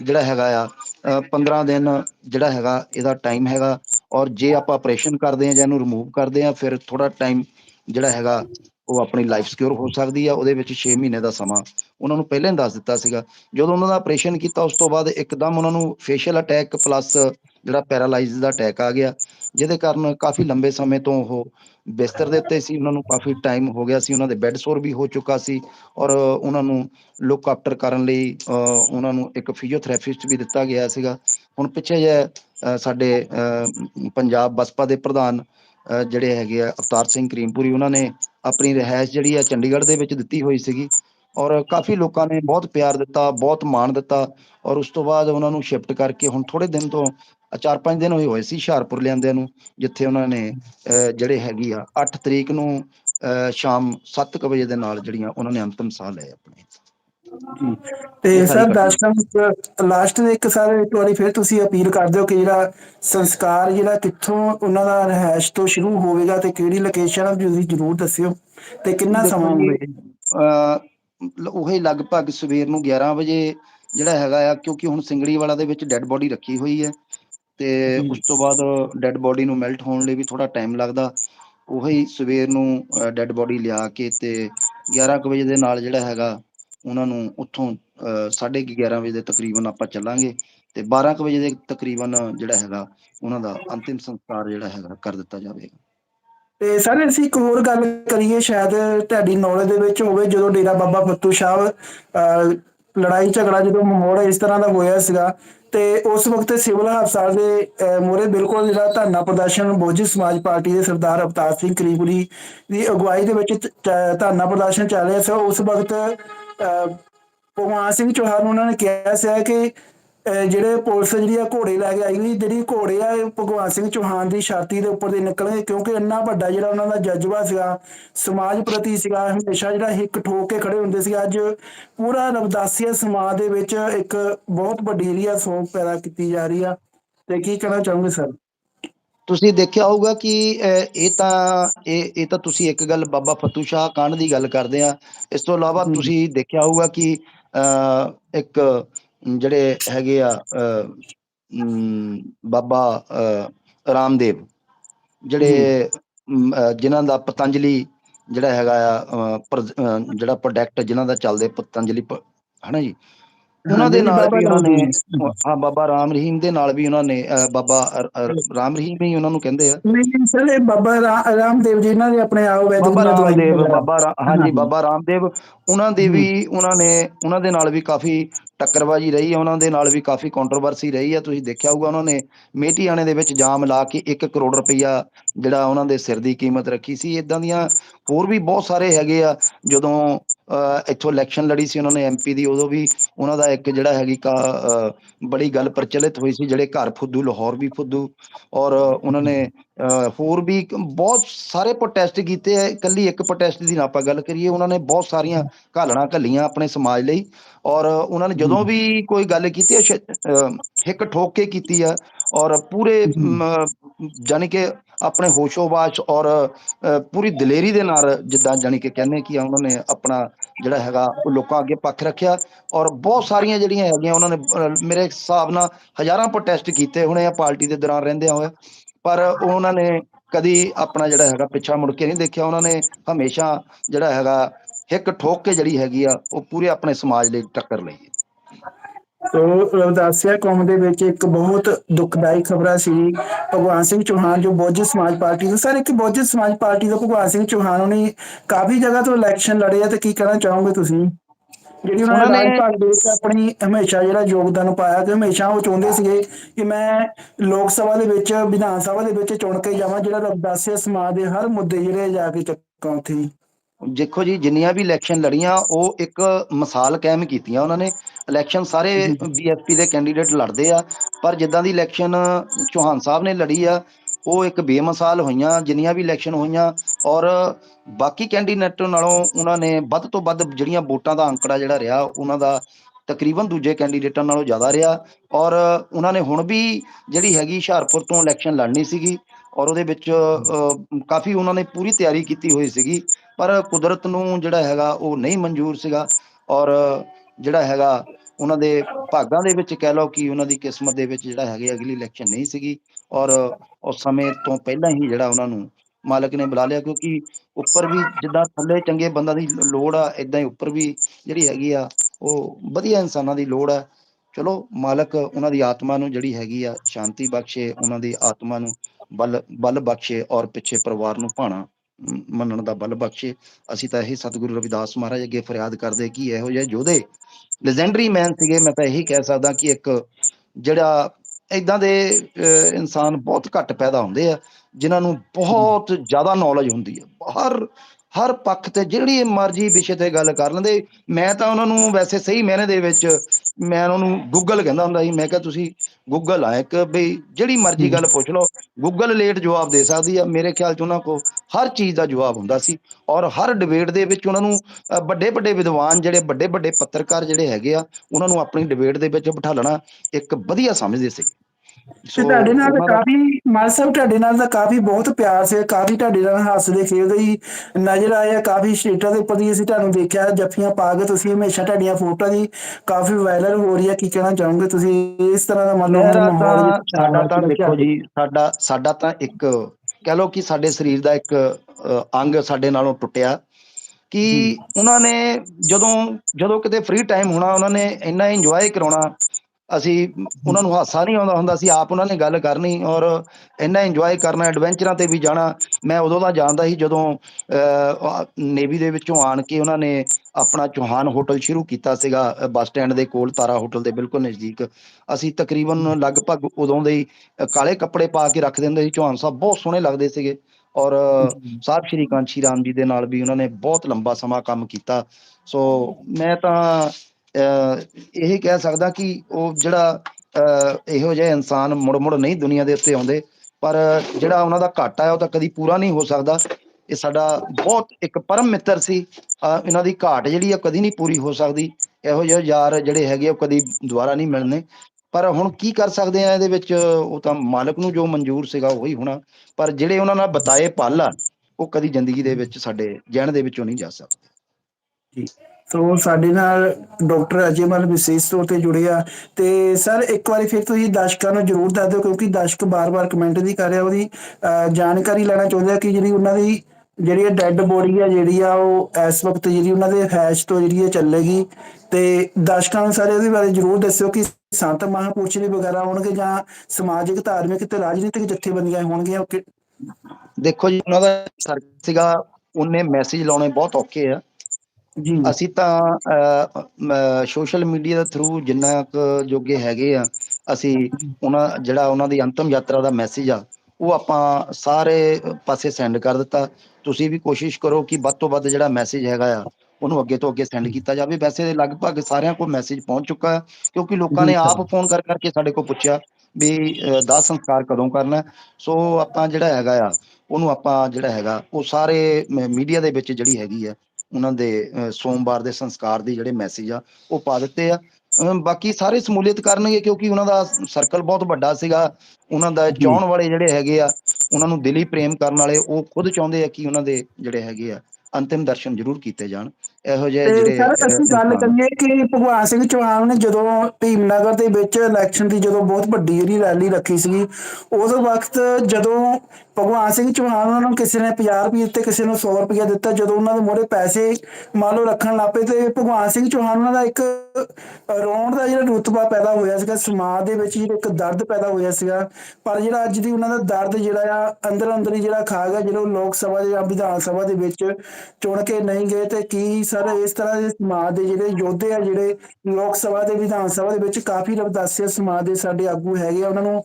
Speaker 1: ਜਿਹੜਾ ਹੈਗਾ ਆ ਅਹ, 15 ਦਿਨ ਜਿਹੜਾ ਹੈਗਾ ਇਹਦਾ ਟਾਈਮ ਹੈਗਾ। ਔਰ ਜੇ ਆਪਾਂ ਆਪਰੇਸ਼ਨ ਕਰਦੇ ਹਾਂ ਜਾਂ ਇਹਨੂੰ ਰਿਮੂਵ ਕਰਦੇ ਹਾਂ ਫਿਰ ਥੋੜਾ ਟਾਈਮ ਜਿਹੜਾ ਹੈਗਾ ਉਹ ਆਪਣੀ ਲਾਈਫ ਸਿਕਿਉਰ ਹੋ ਸਕਦੀ ਆ, ਉਹਦੇ ਵਿੱਚ 6 ਮਹੀਨੇ ਦਾ ਸਮਾਂ। ਉਹਨਾਂ ਨੂੰ ਪਹਿਲਾਂ ਹੀ ਦੱਸ ਦਿੱਤਾ ਸੀਗਾ। ਜਦੋਂ ਉਹਨਾਂ ਦਾ ਆਪਰੇਸ਼ਨ ਕੀਤਾ, ਉਸ ਤੋਂ ਬਾਅਦ ਇੱਕਦਮ ਉਹਨਾਂ ਨੂੰ ਫੇਸ਼ੀਅਲ ਅਟੈਕ ਪਲੱਸ ਜਿਹੜਾ ਪੈਰਾਲਾਈਜ਼ ਦਾ ਅਟੈਕ ਆ ਗਿਆ, ਜਿਹਦੇ ਕਾਰਨ ਕਾਫੀ ਲੰਬੇ ਸਮੇਂ ਤੋਂ ਉਹ ਬਿਸਤਰ ਦੇ ਉੱਤੇ ਸੀ। ਉਹਨਾਂ ਨੂੰ ਕਾਫੀ ਟਾਈਮ ਹੋ ਗਿਆ ਸੀ। ਉਹਨਾਂ ਦੇ ਬੈੱਡ ਸੋਰ ਵੀ ਹੋ ਚੁੱਕਾ ਸੀ ਔਰ ਉਹਨਾਂ ਨੂੰ ਲੁੱਕ ਆਫਟਰ ਕਰਨ ਲਈ ਉਹਨਾਂ ਨੂੰ ਇੱਕ ਫਿਜ਼ੀਓਥੈਰੇਪਿਸਟ ਵੀ ਦਿੱਤਾ ਗਿਆ ਸੀਗਾ। ਹੁਣ ਪਿੱਛੇ ਜੇ ਸਾਡੇ ਪੰਜਾਬ ਬਸਪਾ ਦੇ ਪ੍ਰਧਾਨ ਜਿਹੜੇ ਹੈਗੇ ਆ ਅਵਤਾਰ ਸਿੰਘ ਕਰੀਮਪੁਰੀ, ਉਹਨਾਂ ਨੇ ਆਪਣੀ ਰਿਹਾਇਸ਼ ਜਿਹੜੀ ਆ ਚੰਡੀਗੜ੍ਹ ਦੇ ਵਿੱਚ ਦਿੱਤੀ ਹੋਈ ਸੀਗੀ ਔਰ ਕਾਫੀ ਲੋਕਾਂ ਨੇ ਬਹੁਤ ਪਿਆਰ ਦਿੱਤਾ ਬਹੁਤ ਮਾਣ ਦਿੱਤਾ ਔਰ ਉਸ ਤੋਂ ਬਾਅਦ ਉਹਨਾਂ ਨੂੰ ਸ਼ਿਫਟ ਕਰਕੇ ਹੁਣ ਥੋੜੇ ਦਿਨ ਤੋਂ ਚਾਰ ਪੰਜ ਦਿਨ ਹੋਏ ਹੋਏ ਸੀ ਹੁਸ਼ਿਆਰਪੁਰ ਲਿਆਂਦਿਆਂ ਨੂੰ ਜਿੱਥੇ ਉਹਨਾਂ ਨੇ ਅ, ਜਿਹੜੇ ਹੈਗੀ ਆ 8 ਤਰੀਕ ਨੂੰ ਅ, ਸ਼ਾਮ 7:00 ਵਜੇ ਦੇ ਨਾਲ ਜਿਹੜੀਆਂ ਉਹਨਾਂ ਨੇ ਅੰਤਮ ਸਾਹ ਲਏ ਆਪਣੇ।
Speaker 2: ਤੇ
Speaker 1: ਸਰ
Speaker 2: ਦਰਸ਼ਕ ਲਾਸਟ ਦੇ ਇੱਕ ਸਰ ਇੱਕ ਵਾਰੀ ਫਿਰ ਤੁਸੀਂ ਅਪੀਲ ਕਰ ਦਿਓ ਕਿ ਜਿਹੜਾ ਸੰਸਕਾਰ ਜਿਹੜਾ ਕਿੱਥੋਂ ਉਹਨਾਂ ਦਾ ਰਹਿائش ਤੋਂ ਸ਼ੁਰੂ ਹੋਵੇਗਾ ਤੇ ਕਿਹੜੀ ਲੋਕੇਸ਼ਨ ਆ ਤੁਸੀਂ ਜ਼ਰੂਰ ਦੱਸਿਓ। ਤੇ ਕਿੰਨਾ ਸਮਾਂ ਹੋਵੇਗਾ?
Speaker 1: ਉਹੀ ਲਗਭਗ ਸਵੇਰ ਨੂੰ 11 ਵਜੇ ਜਿਹੜਾ ਹੈਗਾ ਆ ਕਿਉਂਕਿ ਹੁਣ ਸਿੰਗੜੀ ਵਾਲਾ ਦੇ ਵਿੱਚ ਡੈੱਡ ਬੋਡੀ ਰੱਖੀ ਹੋਈ ਹੈ। ਤੇ ਉਸ ਤੋਂ ਬਾਅਦ ਡੈੱਡ ਬੋਡੀ ਨੂੰ ਮੈਲਟ ਹੋਣ ਲਈ ਵੀ ਥੋੜਾ ਟਾਈਮ ਲੱਗਦਾ। ਉਹੀ ਸਵੇਰ ਨੂੰ ਡੈੱਡ ਬੋਡੀ ਲਿਆ ਕੇ ਤੇ 11 ਵਜੇ ਦੇ ਨਾਲ ਜਿਹੜਾ ਹੈਗਾ ਉਹਨਾਂ ਨੂੰ ਉੱਥੋਂ ਅਹ, ਸਾਢੇ ਕੁ 11 ਵਜੇ ਦੇ ਤਕਰੀਬਨ ਆਪਾਂ ਚੱਲਾਂਗੇ ਤੇ 12 ਵਜੇ ਦੇ ਤਕਰੀਬਨ ਜਿਹੜਾ ਹੈਗਾ ਉਹਨਾਂ ਦਾ ਅੰਤਿਮ ਸੰਸਕਾਰ ਜਿਹੜਾ ਹੈਗਾ ਕਰ ਦਿੱਤਾ ਜਾਵੇਗਾ।
Speaker 2: ਤੇ ਸਰ ਅਸੀਂ ਇੱਕ ਹੋਰ ਗੱਲ ਕਰੀਏ ਸ਼ਾਇਦ ਤੁਹਾਡੀ ਨੌਲੇਜ ਦੇ ਵਿੱਚ ਹੋਵੇ ਜਦੋਂ ਡੇਰਾ ਬਾਬਾ ਫੱਤੂ ਸਾਹਿਬ ਲੜਾਈ ਝਗੜਾ ਜਦੋਂ ਮਾਹੌਲ ਇਸ ਤਰ੍ਹਾਂ ਦਾ ਹੋਇਆ ਸੀਗਾ ਤੇ ਉਸ ਵਕਤ ਸਿਵਲ ਹਸਪਤਾਲ ਦੇ ਮੋਰੇ ਬਿਲਕੁਲ ਜਿਹੜਾ ਧਰਨਾ ਪ੍ਰਦਰਸ਼ਨ ਬੋਝੀ ਸਮਾਜ ਪਾਰਟੀ ਦੇ ਸਰਦਾਰ ਅਵਤਾਰ ਸਿੰਘ ਕਰੀਬੁਰੀ ਦੀ ਅਗਵਾਈ ਦੇ ਵਿੱਚ ਧਰਨਾ ਪ੍ਰਦਰਸ਼ਨ ਚੱਲ ਰਿਹਾ ਸੀ। ਉਸ ਵਕਤ ਭਗਵਾਨ ਸਿੰਘ ਚੌਹਾਨ ਉਹਨਾਂ ਨੇ ਕਿਹਾ ਸੀ ਕਿ ਜਿਹੜੇ ਪੁਲਿਸ ਜਿਹੜੀ ਆ ਘੋੜੇ ਲੈ ਕੇ ਆਈ ਹੋਈ, ਜਿਹੜੀ ਘੋੜੇ ਆ ਭਗਵਾਨ ਸਿੰਘ ਚੌਹਾਨ ਦੀ ਛਾਤੀ ਦੇ ਉੱਪਰ ਦੇ ਨਿਕਲਣਗੇ, ਕਿਉਂਕਿ ਇੰਨਾ ਵੱਡਾ ਜਿਹੜਾ ਉਹਨਾਂ ਦਾ ਜਜ਼ਬਾ ਸੀਗਾ, ਸਮਾਜ ਪ੍ਰਤੀ ਸੀਗਾ, ਹਮੇਸ਼ਾ ਜਿਹੜਾ ਇੱਕ ਠੋਕ ਕੇ ਖੜੇ ਹੁੰਦੇ ਸੀ, ਅੱਜ ਪੂਰਾ ਰਵਦਾਸੀਆ ਸਮਾਜ ਦੇ ਵਿੱਚ ਇੱਕ ਬਹੁਤ ਵੱਡੀ ਜਿਹੜੀ ਆ ਸੋਚ ਪੈਦਾ ਕੀਤੀ ਜਾ ਰਹੀ ਆ। ਤੇ ਕੀ ਕਹਿਣਾ ਚਾਹੋਗੇ, ਸਰ?
Speaker 1: ਤੁਸੀਂ ਦੇਖਿਆ ਹੋਊਗਾ ਕਿ ਇਹ ਤਾਂ ਇਹ ਇਹ ਤਾਂ ਤੁਸੀਂ ਇੱਕ ਗੱਲ ਬਾਬਾ ਫਤੂ ਸ਼ਾਹ ਕਾਂਡ ਦੀ ਗੱਲ ਕਰਦੇ ਆ। ਇਸ ਤੋਂ ਇਲਾਵਾ। ਤੁਸੀਂ ਦੇਖਿਆ ਹੋਊਗਾ ਕਿ ਇੱਕ ਜਿਹੜੇ ਹੈਗੇ ਆ ਬਾਬਾ ਰਾਮਦੇਵ ਜਿਹੜੇ ਜਿਨ੍ਹਾਂ ਦਾ ਪਤੰਜਲੀ ਜਿਹੜਾ ਹੈਗਾ ਆ ਜਿਹੜਾ ਪ੍ਰੋਡਕਟ ਜਿਨ੍ਹਾਂ ਦਾ ਚੱਲਦੇ ਪਤੰਜਲੀ ਹਨਾ ਜੀ? ਉਹਨਾਂ ਦੇ ਨਾਲ
Speaker 2: ਬਾਬਾ
Speaker 1: ਵੀ ਉਹਨਾਂ ਨੇ। ਹਾਂ ਬਾਬਾ ਰਾਮ ਰਹੀਮ ਦੇ ਨਾਲ ਵੀ ਉਹਨਾਂ ਨੇ ਬਾਬਾ ਰਾਮ ਰਹੀਮ ਹੀ ਉਹਨਾਂ ਨੂੰ ਕਹਿੰਦੇ ਆ
Speaker 2: ਨਹੀਂ ਸਰ ਇਹ ਬਾਬਾ ਰਾਮਦੇਵ ਜੀ ਇਹਨਾਂ ਦੇ ਆਪਣੇ ਆਯੁਰਵੈਦਿਕ
Speaker 1: ਬਾਬਾ
Speaker 2: ਦੀਆਂ ਦਵਾਈਆਂ
Speaker 1: ਰਾਮਦੇਵ। ਬਾਬਾ ਹਾਂਜੀ ਬਾਬਾ ਰਾਮਦੇਵ ਉਹਨਾਂ ਦੇ। ਵੀ ਉਹਨਾਂ ਨੇ ਉਹਨਾਂ ਦੇ ਨਾਲ ਵੀ ਕਾਫੀ ਟੱਕਰਬਾਜੀ ਰਹੀ ਉਹਨਾਂ ਦੇ ਨਾਲ ਵੀ ਕਾਫੀ ਕੰਟਰੋਵਰਸੀ ਰਹੀ ਹੈ। ਤੁਸੀਂ ਦੇਖਿਆ ਹੋਊਗਾ ਉਹਨਾਂ ਨੇ ਮੇਟੀਆਣੇ ਦੇ ਵਿੱਚ ਜਾਮ ਲਾ ਕੇ 1 ਕਰੋੜ ਰੁਪਈਆ ਜਿਹੜਾ ਉਹਨਾਂ ਦੇ ਸਿਰ ਦੀ ਕੀਮਤ ਰੱਖੀ ਸੀ। ਇਦਾਂ ਦੀਆਂ ਹੋਰ ਵੀ ਬਹੁਤ ਸਾਰੇ ਹੈਗੇ ਆ ਜਦੋਂ ਅਹ, ਇੱਥੋਂ ਇਲੈਕਸ਼ਨ ਲੜੀ ਸੀ ਉਹਨਾਂ ਨੇ ਐਮਪੀ ਦੀ ਉਦੋਂ ਵੀ ਉਹਨਾਂ ਦਾ ਇੱਕ ਜਿਹੜਾ ਹੈਗੀ ਕਾ ਬੜੀ ਗੱਲ ਪ੍ਰਚਲਿਤ ਹੋਈ ਸੀ ਜਿਹੜੇ ਘਰ ਫੁੱਦੂ ਲਾਹੌਰ ਵੀ ਫੁੱਦੂ ਔਰ ਉਹਨਾਂ ਨੇ ਅਹ, ਹੋਰ ਵੀ ਬਹੁਤ ਸਾਰੇ ਪ੍ਰੋਟੈਸਟ ਕੀਤੇ ਆ। ਇਕੱਲੀ ਇੱਕ ਪ੍ਰੋਟੈਸਟ ਦੀ ਨਾ ਆਪਾਂ ਗੱਲ ਕਰੀਏ। ਉਹਨਾਂ ਨੇ ਬਹੁਤ ਸਾਰੀਆਂ ਘਾਲਣਾ ਘੱਲੀਆਂ ਆਪਣੇ ਸਮਾਜ ਲਈ। ਔਰ ਉਹਨਾਂ ਨੇ ਜਦੋਂ ਵੀ ਕੋਈ ਗੱਲ ਕੀਤੀ ਹਿੱਕ ਠੋਕ ਕੇ ਕੀਤੀ ਆ ਔਰ ਪੂਰੇ ਜਾਨੀ ਕਿ ਆਪਣੇ ਹੋਸ਼ੋਵਾਸ਼ ਔਰ ਪੂਰੀ ਦਲੇਰੀ ਦੇ ਨਾਲ ਜਿੱਦਾਂ ਜਾਨੀ ਕਿ ਕਹਿੰਦੇ ਕਿ ਉਹਨਾਂ ਨੇ ਆਪਣਾ ਜਿਹੜਾ ਹੈਗਾ ਉਹ ਲੋਕਾਂ ਅੱਗੇ ਪੱਖ ਰੱਖਿਆ। ਔਰ ਬਹੁਤ ਸਾਰੀਆਂ ਜਿਹੜੀਆਂ ਹੈਗੀਆਂ ਉਹਨਾਂ ਨੇ ਮੇਰੇ ਹਿਸਾਬ ਨਾਲ ਹਜ਼ਾਰਾਂ ਪ੍ਰੋਟੈਸਟ ਕੀਤੇ ਹੋਣੇ ਆ ਪਾਰਟੀ ਦੇ ਦੌਰਾਨ ਰਹਿੰਦੇ ਹੋਏ ਪਰ ਉਹਨਾਂ ਨੇ ਕਦੀ ਆਪਣਾ ਜਿਹੜਾ ਹੈਗਾ ਪਿੱਛਾ ਮੁੜ ਕੇ ਨਹੀਂ ਦੇਖਿਆ। ਉਹਨਾਂ ਨੇ ਹਮੇਸ਼ਾ ਜਿਹੜਾ ਹੈਗਾ ਇੱਕ ਠੋਕ ਕੇ ਜਿਹੜੀ ਹੈਗੀ ਆ, ਉਹ ਪੂਰੇ ਆਪਣੇ ਸਮਾਜ ਲਈ ਟੱਕਰ ਲਈ ਹੈ।
Speaker 2: ਰਵਦਾਸੀਆ ਕੌਮ ਦੇ ਵਿੱਚ ਇੱਕ ਬਹੁਤ ਦੁਖਦਾਈ ਖਬਰਾਂ ਸੀ। ਭਗਵਾਨ ਸਿੰਘ ਚੌਹਾਨ ਜੋ ਬੋਝੀ ਸਮਾਜ ਪਾਰਟੀ ਤੋਂ, ਸਰ ਇੱਕ ਬੋਝੀ ਸਮਾਜ ਪਾਰਟੀ ਤੋਂ ਭਗਵਾਨ ਸਿੰਘ ਚੌਹਾਨ ਉਹਨੇ ਕਾਫੀ ਜਗ੍ਹਾ ਤੋਂ ਇਲੈਕਸ਼ਨ ਲੜੇ ਆ, ਤੇ ਕੀ ਕਹਿਣਾ ਚਾਹੋਗੇ ਤੁਸੀਂ? ਜਿਹੜੀ ਉਹਨਾਂ ਨੇ
Speaker 1: ਨੇ-
Speaker 2: ਰਾਜ ਭਾਗ ਦੇ ਵਿੱਚ ਆਪਣੀ ਹਮੇਸ਼ਾ ਜਿਹੜਾ ਯੋਗਦਾਨ ਪਾਇਆ ਤੇ ਹਮੇਸ਼ਾ ਉਹ ਚਾਹੁੰਦੇ ਸੀਗੇ ਕਿ ਮੈਂ ਲੋਕ ਸਭਾ ਦੇ ਵਿੱਚ ਵਿਧਾਨ ਸਭਾ ਦੇ ਵਿੱਚ ਚੁਣ ਕੇ ਜਾਵਾਂ ਜਿਹੜਾ ਰਵਦਾਸੀਆ ਸਮਾਜ ਦੇ ਹਰ ਮੁੱਦੇ ਜਿਹੜੇ ਜਾ ਕੇ ਚੱਕਾਂ ਉੱਥੇ।
Speaker 1: ਦੇਖੋ ਜੀ ਜਿੰਨੀਆਂ ਵੀ ਇਲੈਕਸ਼ਨ ਲੜੀਆਂ ਉਹ ਇੱਕ ਮਿਸਾਲ ਕਾਇਮ ਕੀਤੀਆਂ ਉਹਨਾਂ ਨੇ। ਇਲੈਕਸ਼ਨ ਸਾਰੇ ਬੀਐਸਪੀ ਦੇ ਕੈਂਡੀਡੇਟ ਲੜਦੇ ਆ ਪਰ ਜਿੱਦਾਂ ਦੀ ਇਲੈਕਸ਼ਨ ਚੌਹਾਨ ਸਾਹਿਬ ਨੇ ਲੜੀ ਆ ਉਹ ਇੱਕ ਬੇਮਿਸਾਲ ਹੋਈਆਂ, ਜਿੰਨੀਆਂ ਵੀ ਇਲੈਕਸ਼ਨ ਹੋਈਆਂ, ਔਰ ਬਾਕੀ ਕੈਂਡੀਡੇਟ ਨਾਲੋਂ ਉਹਨਾਂ ਨੇ ਵੱਧ ਤੋਂ ਵੱਧ ਜਿਹੜੀਆਂ ਵੋਟਾਂ ਦਾ ਅੰਕੜਾ ਜਿਹੜਾ ਰਿਹਾ, ਉਹਨਾਂ ਦਾ ਤਕਰੀਬਨ ਦੂਜੇ ਕੈਂਡੀਡੇਟਾਂ ਨਾਲੋਂ ਜ਼ਿਆਦਾ ਰਿਹਾ, ਔਰ ਉਹਨਾਂ ਨੇ ਹੁਣ ਵੀ ਜਿਹੜੀ ਹੈਗੀ ਹੁਸ਼ਿਆਰਪੁਰ ਤੋਂ ਇਲੈਕਸ਼ਨ ਲੜਨੀ ਸੀਗੀ, ਔਰ ਉਹਦੇ ਵਿੱਚ ਕਾਫੀ ਉਹਨਾਂ ਨੇ ਪੂਰੀ ਤਿਆਰੀ ਕੀਤੀ ਹੋਈ ਸੀਗੀ, ਪਰ ਕੁਦਰਤ ਨੂੰ ਜਿਹੜਾ ਹੈਗਾ ਉਹ ਨਹੀਂ ਮਨਜ਼ੂਰ ਸੀਗਾ, ਔਰ ਜਿਹੜਾ ਹੈਗਾ ਉਹਨਾਂ ਦੇ ਭਾਗਾਂ ਦੇ ਵਿੱਚ ਕਹਿ ਲਓ ਕਿ ਉਹਨਾਂ ਦੀ ਕਿਸਮਤ ਦੇ ਵਿੱਚ ਜਿਹੜਾ ਹੈਗੇ ਅਗਲੀ ਇਲੈਕਸ਼ਨ ਨਹੀਂ ਸੀਗੀ ਔਰ ਉਸ ਸਮੇਂ ਤੋਂ ਪਹਿਲਾਂ ਹੀ ਜਿਹੜਾ ਉਹਨਾਂ ਨੂੰ ਮਾਲਕ ਨੇ ਬੁਲਾ ਲਿਆ ਕਿਉਂਕਿ ਉੱਪਰ ਵੀ ਜਿੱਦਾਂ ਥੱਲੇ ਚੰਗੇ ਬੰਦਾ ਦੀ ਲੋੜ ਆ ਇਦਾਂ ਹੀ ਉੱਪਰ ਵੀ ਜਿਹੜੀ ਹੈਗੀ ਆ, ਉਹ ਵਧੀਆ ਇਨਸਾਨਾਂ ਦੀ ਲੋੜ ਆ। ਚਲੋ ਮਾਲਕ ਉਹਨਾਂ ਦੀ ਆਤਮਾ ਨੂੰ ਜਿਹੜੀ ਹੈਗੀ ਆ, ਸ਼ਾਂਤੀ ਬਖਸ਼ੇ, ਉਹਨਾਂ ਦੀ ਆਤਮਾ ਨੂੰ ਬਲ ਬਲ ਬਖਸ਼ੇ ਔਰ ਪਿੱਛੇ ਪਰਿਵਾਰ ਨੂੰ ਭਾਣਾ। ਮੰਨਣ ਦਾ ਬਲ ਬਖਸ਼ੇ। ਅਸੀਂ ਤਾਂ ਇਹ ਸਤਿਗੁਰੂ ਰਵਿਦਾਸ ਮਹਾਰਾਜ ਅੱਗੇ ਫਰਿਆਦ ਕਰਦੇ ਕਿ ਇਹੋ ਜਿਹੇ ਯੋਧੇ ਲੈਜੈਂਡਰੀ ਮੈਨ ਸੀਗੇ। ਮੈਂ ਤਾਂ ਇਹੀ ਕਹਿ ਸਕਦਾ ਕਿ ਇੱਕ ਜਿਹੜਾ ਇਦਾਂ ਦੇ ਅਹ, ਇਨਸਾਨ ਬਹੁਤ ਘੱਟ ਪੈਦਾ ਹੁੰਦੇ ਆ ਜਿਨ੍ਹਾਂ ਨੂੰ ਬਹੁਤ ਜ਼ਿਆਦਾ ਨੌਲੇਜ ਹੁੰਦੀ ਹੈ ਹਰ ਹਰ ਪੱਖ ਤੇ ਜਿਹੜੀ ਮਰਜ਼ੀ ਵਿਸ਼ੇ ਤੇ ਗੱਲ ਕਰ ਲੈਂਦੇ। ਮੈਂ ਤਾਂ ਉਹਨਾਂ ਨੂੰ ਵੈਸੇ ਸਹੀ ਮਾਇਨੇ ਦੇ ਵਿੱਚ ਮੈਂ ਉਹਨਾਂ ਨੂੰ ਗੂਗਲ ਕਹਿੰਦਾ ਹੁੰਦਾ ਸੀ। ਮੈਂ ਕਿਹਾ ਤੁਸੀਂ ਗੂਗਲ ਆ ਇੱਕ ਬਈ ਜਿਹੜੀ ਮਰਜ਼ੀ ਗੱਲ ਪੁੱਛ ਲਓ। ਗੂਗਲ ਲੇਟ ਜਵਾਬ ਦੇ ਸਕਦੀ ਆ। ਮੇਰੇ ਖਿਆਲ ਚ ਉਹਨਾਂ ਕੋ ਹਰ ਚੀਜ਼ ਦਾ ਜਵਾਬ ਹੁੰਦਾ ਸੀ। ਔਰ ਹਰ ਡਿਬੇਟ ਦੇ ਵਿੱਚ ਉਹਨਾਂ ਨੂੰ ਵੱਡੇ ਵੱਡੇ ਵਿਦਵਾਨ ਜਿਹੜੇ ਵੱਡੇ ਵੱਡੇ ਪੱਤਰਕਾਰ ਜਿਹੜੇ ਹੈਗੇ ਆ ਉਹਨਾਂ ਨੂੰ ਆਪਣੀ ਡਿਬੇਟ ਦੇ ਵਿੱਚ ਬਿਠਾਲਣਾ ਇੱਕ ਵਧੀਆ ਸਮਝਦੇ ਸੀ
Speaker 2: ਤੇ ਤੁਹਾਡੇ ਨਾਲ ਕਾਫੀ ਮਾਲ ਸਾਹਿਬ ਤੁਹਾਡੇ ਨਾਲ ਤਾਂ ਕਾਫੀ ਬਹੁਤ ਪਿਆਰ ਸੀ ਕਾਫੀ ਤੁਹਾਡੇ ਨਾਲ ਹੱਸਦੇ ਖੇਡਦੇ ਹੀ ਨਜ਼ਰ ਆਏ ਆ ਕਾਫੀ ਸਟੇਟਾਂ ਦੇ ਉੱਪਰ ਅਸੀਂ ਤੁਹਾਨੂੰ ਦੇਖਿਆ ਜੱਫੀਆਂ ਪਾ ਕੇ ਤੁਸੀਂ ਹਮੇਸ਼ਾ ਤੁਹਾਡੀਆਂ ਫੋਟੋਆਂ ਦੀ ਕਾਫੀ ਵਾਇਰਲ ਹੋ ਰਹੀ ਹੈ ਕੀ ਕਹਿਣਾ ਚਾਹੋਗੇ ਤੁਸੀਂ? ਇਸ ਤਰ੍ਹਾਂ ਦਾ ਮੰਨ ਲਓ
Speaker 1: ਸਾਡਾ ਤਾਂ ਦੇਖੋ ਜੀ ਸਾਡਾ ਸਾਡਾ ਤਾਂ ਇੱਕ ਕਹਿ ਲਓ ਕਿ ਸਾਡੇ ਸਰੀਰ ਦਾ ਇੱਕ ਅੰਗ ਸਾਡੇ ਨਾਲੋਂ ਟੁੱਟਿਆ। ਕਿ ਉਹਨਾਂ ਨੇ ਜਦੋਂ ਜਦੋਂ ਕਿਤੇ ਫ੍ਰੀ ਟਾਈਮ ਹੋਣਾ ਉਹਨਾਂ ਨੇ ਇੰਨਾ ਇੰਜੋਏ ਕਰਾਉਣਾ ਅਸੀਂ ਉਹਨਾਂ ਨੂੰ ਹਾਸਾ ਨਹੀਂ ਆਉਂਦਾ ਹੁੰਦਾ ਸੀ ਆਪ ਉਹਨਾਂ ਨੇ ਗੱਲ ਕਰਨੀ ਔਰ ਇੰਨਾ ਇੰਜੋਏ ਕਰਨਾ ਐਡਵੈਂਚਰਾਂ ਤੇ ਵੀ ਜਾਣਾ ਮੈਂ ਉਦੋਂ ਦਾ ਜਾਣਦਾ ਸੀ ਜਦੋਂ ਨੇਵੀ ਦੇ ਵਿੱਚੋਂ ਆਣ ਕੇ ਉਹਨਾਂ ਨੇ ਆਪਣਾ ਚੌਹਾਨ ਹੋਟਲ ਸ਼ੁਰੂ ਕੀਤਾ ਸੀਗਾ ਬੱਸ ਸਟੈਂਡ ਦੇ ਕੋਲ ਤਾਰਾ ਹੋਟਲ ਦੇ ਬਿਲਕੁਲ ਨਜ਼ਦੀਕ। ਅਸੀਂ ਤਕਰੀਬਨ ਲਗਭਗ ਉਦੋਂ ਦੇ ਕਾਲੇ ਕੱਪੜੇ ਪਾ ਕੇ ਰੱਖ ਦਿੰਦੇ ਸੀ ਚੌਹਾਨ ਸਾਹਿਬ ਬਹੁਤ ਸੋਹਣੇ ਲੱਗਦੇ ਸੀਗੇ। ਔਰ ਸਾਹਿਬ ਸ਼੍ਰੀ ਕਾਂਚੀ ਰਾਮ ਜੀ ਦੇ ਨਾਲ ਵੀ ਉਹਨਾਂ ਨੇ ਬਹੁਤ ਲੰਬਾ ਸਮਾਂ ਕੰਮ ਕੀਤਾ। ਸੋ ਮੈਂ ਤਾਂ ਇਹ ਕਹਿ ਸਕਦਾ ਕਿ ਉਹ ਜਿਹੜਾ ਇਹੋ ਜਿਹੇ ਇਨਸਾਨ ਮੁੜ ਮੁੜ ਨਹੀਂ ਦੁਨੀਆ ਦੇ ਉੱਤੇ ਆਉਂਦੇ ਪਰ ਜਿਹੜਾ ਉਹਨਾਂ ਦਾ ਘਾਟਾ ਹੈ ਉਹ ਤਾਂ ਕਦੀ ਪੂਰਾ ਨਹੀਂ ਹੋ ਸਕਦਾ। ਇਹ ਸਾਡਾ ਬਹੁਤ ਇੱਕ ਪਰਮ ਮਿੱਤਰ ਸੀ। ਇਹਨਾਂ ਦੀ ਘਾਟ ਜਿਹੜੀ ਆ ਕਦੀ ਨਹੀਂ ਪੂਰੀ ਹੋ ਸਕਦੀ। ਇਹੋ ਜਿਹੇ ਯਾਰ ਜਿਹੜੇ ਹੈਗੇ ਆ, ਉਹ ਕਦੀ ਦੁਬਾਰਾ ਨਹੀਂ ਮਿਲਣੇ। ਪਰ ਹੁਣ ਕੀ ਕਰ ਸਕਦੇ ਆ ਇਹਦੇ ਵਿੱਚ? ਉਹ ਤਾਂ ਮਾਲਕ ਨੂੰ ਜੋ ਮਨਜ਼ੂਰ ਸੀਗਾ ਉਹੀ ਹੋਣਾ। ਪਰ ਜਿਹੜੇ ਉਹਨਾਂ ਨਾਲ ਬਤਾਏ ਪਲ ਆ ਉਹ ਕਦੀ ਜ਼ਿੰਦਗੀ ਦੇ ਵਿੱਚ ਸਾਡੇ ਜਹਿਣ ਦੇ ਵਿੱਚੋਂ ਨਹੀਂ ਜਾ ਸਕਦੇ।
Speaker 2: ਸੋ ਸਾਡੇ ਨਾਲ ਡਾਕਟਰ ਅਜੇਮਲ ਵਿਸ਼ੇਸ਼ ਤੌਰ ਤੇ ਜੁੜੇ ਆ। ਤੇ ਸਰ ਇੱਕ ਵਾਰੀ ਫਿਰ ਤੁਸੀਂ ਦਰਸ਼ਕਾਂ ਨੂੰ ਜਰੂਰ ਦੱਸ ਦਿਓ, ਕਿਉਂਕਿ ਦਰਸ਼ਕ ਬਾਰ-ਬਾਰ ਕਮੈਂਟ ਵੀ ਕਰ ਰਿਹਾ ਉਹਦੀ ਜਾਣਕਾਰੀ ਲੈਣਾ ਚਾਹੁੰਦੇ ਆ ਕਿ ਜਿਹੜੀ ਉਹਨਾਂ ਦੀ, ਜਿਹੜੀ ਡੈੱਡ ਬੋਡੀ ਆ, ਜਿਹੜੀ ਆ ਉਹ ਇਸ ਵਕਤ ਜਿਹੜੀ ਉਹਨਾਂ ਦੇ ਹੈਸ਼ ਤੋਂ ਜਿਹੜੀ ਇਹ ਚੱਲੇਗੀ। ਤੇ ਦਰਸ਼ਕਾਂ ਨੂੰ ਸਾਰੇ ਇਹਦੇ ਬਾਰੇ ਜਰੂਰ ਦੱਸਿਓ ਕਿ ਸੰਤ ਮਹਾਂਪੁਰਸ਼ ਵਗੈਰਾ ਹੋਣਗੇ ਜਾਂ ਸਮਾਜਿਕ, ਧਾਰਮਿਕ ਤੇ ਰਾਜਨੀਤਿਕ ਜਥੇਬੰਦੀਆਂ ਹੋਣਗੀਆਂ।
Speaker 1: ਦੇਖੋ ਜੀ, ਉਹਨਾਂ ਦਾ ਸਰ ਸੀਗਾ, ਉਹਨੇ ਮੈਸੇਜ ਲਾਉਣੇ ਬਹੁਤ ਔਖੇ ਆ। ਅਸੀਂ ਤਾਂ ਸੋਸ਼ਲ ਮੀਡੀਆ ਦੇ ਥਰੂ ਜਿੰਨਾ ਕੁ ਜੋਗੇ ਹੈਗੇ ਆ ਅਸੀਂ ਉਹਨਾਂ ਜਿਹੜਾ ਉਹਨਾਂ ਦੀ ਅੰਤਮ ਯਾਤਰਾ ਦਾ ਮੈਸੇਜ ਆ ਉਹ ਆਪਾਂ ਸਾਰੇ ਪਾਸੇ ਸੈਂਡ ਕਰ ਦਿੱਤਾ ਤੁਸੀਂ ਵੀ ਕੋਸ਼ਿਸ਼ ਕਰੋ ਕਿ ਵੱਧ ਤੋਂ ਵੱਧ ਜਿਹੜਾ ਮੈਸੇਜ ਹੈਗਾ ਆ ਉਹਨੂੰ ਅੱਗੇ ਤੋਂ ਅੱਗੇ ਸੈਂਡ ਕੀਤਾ ਜਾਵੇ ਵੈਸੇ ਲਗਭਗ ਸਾਰਿਆਂ ਕੋਲ ਮੈਸੇਜ ਪਹੁੰਚ ਚੁੱਕਾ ਹੈ ਕਿਉਂਕਿ ਲੋਕਾਂ ਨੇ। ਆਪ ਫੋਨ ਕਰ ਕਰਕੇ ਸਾਡੇ ਕੋਲ ਪੁੱਛਿਆ ਵੀ ਦਾਹ ਸੰਸਕਾਰ ਕਦੋਂ ਕਰਨਾ? ਸੋ ਆਪਾਂ ਜਿਹੜਾ ਹੈਗਾ ਆ ਉਹਨੂੰ ਆਪਾਂ ਜਿਹੜਾ ਹੈਗਾ ਉਹ ਸਾਰੇ ਮੀਡੀਆ ਦੇ ਵਿੱਚ ਜਿਹੜੀ ਹੈਗੀ ਆ ਉਹਨਾਂ ਦੇ ਸੋਮਵਾਰ ਦੇ ਸੰਸਕਾਰ ਦੀ ਜਿਹੜੇ ਮੈਸੇਜ ਆ ਉਹ ਪਾ ਦਿੱਤੇ ਆ। ਬਾਕੀ ਸਾਰੇ ਸਮੂਲੀਅਤ ਕਰਨਗੇ ਕਿਉਂਕਿ ਉਹਨਾਂ ਦਾ ਸਰਕਲ ਬਹੁਤ ਵੱਡਾ ਸੀਗਾ। ਉਹਨਾਂ ਦਾ। ਚਾਹਣ ਵਾਲੇ ਜਿਹੜੇ ਹੈਗੇ ਆ ਉਹਨਾਂ ਨੂੰ ਦਿਲੀ ਪ੍ਰੇਮ ਕਰਨ ਵਾਲੇ ਉਹ ਖੁਦ ਚਾਹੁੰਦੇ ਆ ਕਿ ਉਹਨਾਂ ਦੇ ਜਿਹੜੇ ਹੈਗੇ ਆ ਅੰਤਿਮ ਦਰਸ਼ਨ ਜ਼ਰੂਰ ਕੀਤੇ ਜਾਣ। ਇਹੋ ਜਿਹੇ ਜਿਹੜੇ
Speaker 2: ਸਰ ਅਸੀਂ ਗੱਲ ਕਰੀਏ ਕਿ ਭਗਵਾਨ ਸਿੰਘ ਚੌਹਾਨ ਨੇ ਜਦੋਂ ਭੀਮਨਗਰ ਦੇ ਵਿੱਚ ਇਲੈਕਸ਼ਨ ਦੀ ਜਦੋਂ ਬਹੁਤ ਵੱਡੀ ਜਿਹੜੀ ਰੈਲੀ ਰੱਖੀ ਸੀਗੀ ਉਸ ਵਕਤ ਜਦੋਂ ਭਗਵਾਨ ਸਿੰਘ ਚੌਹਾਨ ਉਹਨਾਂ ਨੂੰ ਕਿਸੇ ਨੇ 50 ਰੁਪਏ ਤੇ ਕਿਸੇ ਨੂੰ 100 ਰੁਪਏ ਦਿੱਤਾ ਜਦੋਂ ਉਹਨਾਂ ਦੇ ਮੋਹਰੇ ਪੈਸੇ ਮੰਨ ਲਓ ਰੱਖਣ ਲੱਪੇ ਤੇ ਭਗਵਾਨ ਸਿੰਘ ਚੌਹਾਨ ਉਹਨਾਂ ਦਾ ਇੱਕ ਰੌਣ ਦਾ ਜਿਹੜਾ ਰੁਤਬਾ ਪੈਦਾ ਹੋਇਆ ਸੀਗਾ ਸਮਾਜ ਦੇ ਵਿੱਚ ਜਿਹੜਾ ਇੱਕ ਦਰਦ ਪੈਦਾ ਹੋਇਆ ਸੀਗਾ ਪਰ ਜਿਹੜਾ ਅੱਜ ਦੀ ਉਹਨਾਂ ਦਾ ਦਰਦ ਜਿਹੜਾ ਆ ਅੰਦਰ ਅੰਦਰ ਹੀ ਜਿਹੜਾ ਖਾ ਗਿਆ ਉਹ ਲੋਕ ਸਭਾ ਜਾਂ ਵਿਧਾਨ ਸਭਾ ਦੇ ਵਿੱਚ ਚੁਣ ਕੇ ਨਹੀਂ ਗਏ ਤੇ ਕੀ ਸਰ, ਇਸ ਤਰ੍ਹਾਂ ਦੇ ਸਮਾਜ ਦੇ ਜਿਹੜੇ ਯੋਧੇ ਆ, ਜਿਹੜੇ ਲੋਕ ਸਭਾ ਦੇ, ਵਿਧਾਨ ਸਭਾ ਦੇ ਵਿੱਚ ਕਾਫੀ ਰਵਦਾਸੀਆ ਸਮਾਜ ਦੇ ਸਾਡੇ ਆਗੂ ਹੈਗੇ ਆ, ਉਹਨਾਂ ਨੂੰ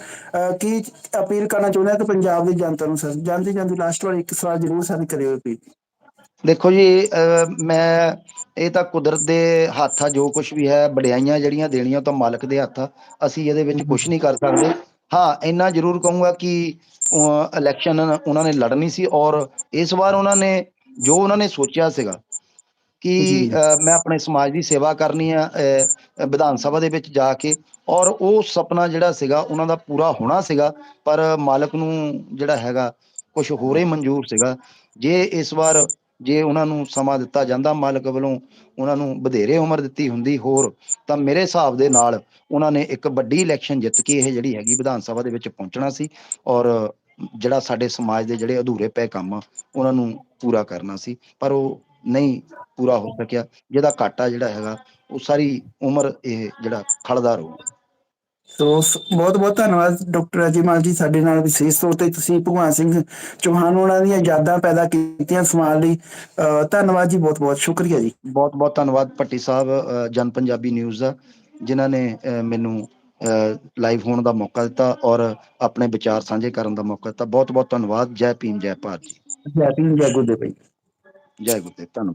Speaker 2: ਕੀ ਅਪੀਲ ਕਰਨਾ ਚਾਹੁੰਦੇ ਆ ਕਿ ਪੰਜਾਬ ਦੀ ਜਨਤਾ ਨੂੰ ਸਰ? ਜਾਂਦੀ ਜਾਂਦੀ ਲਾਸਟ ਵਾਰ ਇੱਕ ਸਵਾਲ ਜ਼ਰੂਰ ਸਾਨੂੰ ਕਰਿਓ ਅਪੀਲ
Speaker 1: ਦੇਖੋ ਜੀ ਮੈਂ ਇਹ ਤਾਂ ਕੁਦਰਤ ਦੇ ਹੱਥ ਆ ਜੋ ਕੁਝ ਵੀ ਹੈ, ਵਡਿਆਈਆਂ ਜਿਹੜੀਆਂ ਦੇਣੀਆਂ ਉਹ ਤਾਂ ਮਾਲਕ ਦੇ ਹੱਥ ਆ ਅਸੀਂ ਇਹਦੇ ਵਿੱਚ ਕੁਝ ਨਹੀਂ ਕਰ ਸਕਦੇ। ਹਾਂ, ਇੰਨਾ ਜ਼ਰੂਰ ਕਹੂੰਗਾ ਕਿ ਇਲੈਕਸ਼ਨ ਉਹਨਾਂ ਨੇ ਲੜਨੀ ਸੀ ਔਰ ਇਸ ਵਾਰ ਉਹਨਾਂ ਨੇ, ਜੋ ਉਹਨਾਂ ਨੇ ਸੋਚਿਆ ਸੀਗਾ ਕਿ ਮੈਂ ਆਪਣੇ ਸਮਾਜ ਦੀ ਸੇਵਾ ਕਰਨੀ ਆ ਵਿਧਾਨ ਸਭਾ ਦੇ ਵਿੱਚ ਜਾ ਕੇ। ਔਰ ਉਹ ਸੁਪਨਾ ਜਿਹੜਾ ਸੀਗਾ ਉਹਨਾਂ ਦਾ ਪੂਰਾ ਹੋਣਾ ਸੀਗਾ ਪਰ ਮਾਲਕ ਨੂੰ ਜਿਹੜਾ ਹੈਗਾ ਕੁਝ ਹੋਰ ਹੀ ਮਨਜ਼ੂਰ ਸੀਗਾ। ਜੇ ਇਸ ਵਾਰ ਜੇ ਉਹਨਾਂ ਨੂੰ ਸਮਾਂ ਦਿੱਤਾ ਜਾਂਦਾ ਮਾਲਕ ਵੱਲੋਂ ਉਹਨਾਂ ਨੂੰ ਵਧੇਰੇ ਉਮਰ ਦਿੱਤੀ ਹੁੰਦੀ ਹੋਰ ਤਾਂ ਮੇਰੇ ਹਿਸਾਬ ਦੇ ਨਾਲ ਉਹਨਾਂ ਨੇ ਇੱਕ ਵੱਡੀ ਇਲੈਕਸ਼ਨ ਜਿੱਤ ਕੇ ਇਹ ਜਿਹੜੀ ਹੈਗੀ ਵਿਧਾਨ ਸਭਾ ਦੇ ਵਿੱਚ ਪਹੁੰਚਣਾ ਸੀ। ਔਰ ਜਿਹੜਾ ਸਾਡੇ ਸਮਾਜ ਦੇ ਜਿਹੜੇ ਅਧੂਰੇ ਪਏ ਕੰਮ ਆ ਉਹਨਾਂ ਨੂੰ ਪੂਰਾ ਕਰਨਾ ਸੀ। ਪਰ ਉਹ ਨਹੀਂ ਪੂਰਾ ਹੋ ਸਕਿਆ। ਜਿਹਦਾ ਘਾਟਾ ਜਿਹੜਾ ਹੈਗਾ ਉਹ ਸਾਰੀ ਉਮਰ ਇਹ ਜਿਹੜਾ ਖੜਦਾ ਰਹੂਗਾ
Speaker 2: ਸੋ ਬਹੁਤ ਬਹੁਤ ਧੰਨਵਾਦ ਡਾਕਟਰ ਅਜੀਮਾਲ ਜੀ ਸਾਡੇ ਨਾਲ। ਵਿਸ਼ੇਸ਼ ਤੌਰ ਤੇ ਤੁਸੀਂ ਭਗਵਾਨ ਸਿੰਘ ਚੌਹਾਨ ਉਹਨਾਂ ਦੀਆਂ ਯਾਦਾਂ ਪੈਦਾ ਕੀਤੀਆਂ ਸਮਾਜ ਲਈ। ਧੰਨਵਾਦ ਜੀ ਬਹੁਤ ਬਹੁਤ ਸ਼ੁਕਰੀਆ ਜੀ।
Speaker 1: ਬਹੁਤ ਬਹੁਤ ਧੰਨਵਾਦ ਭੱਟੀ ਸਾਹਿਬ ਜਨ ਪੰਜਾਬੀ ਨਿਊਜ਼ ਦਾ ਜਿਨ੍ਹਾਂ ਨੇ ਮੈਨੂੰ ਲਾਈਵ ਹੋਣ ਦਾ ਮੌਕਾ ਦਿੱਤਾ ਔਰ ਆਪਣੇ ਵਿਚਾਰ ਸਾਂਝੇ ਕਰਨ ਦਾ ਮੌਕਾ ਦਿੱਤਾ। ਬਹੁਤ ਬਹੁਤ ਧੰਨਵਾਦ। ਜੈ ਭੀਮ ਜੈ ਭਾਰਤ ਜੀ।
Speaker 2: ਜੈ ਭੀਮ ਜੈ ਗੁਰਦੇਵ 偉
Speaker 1: いことやったの？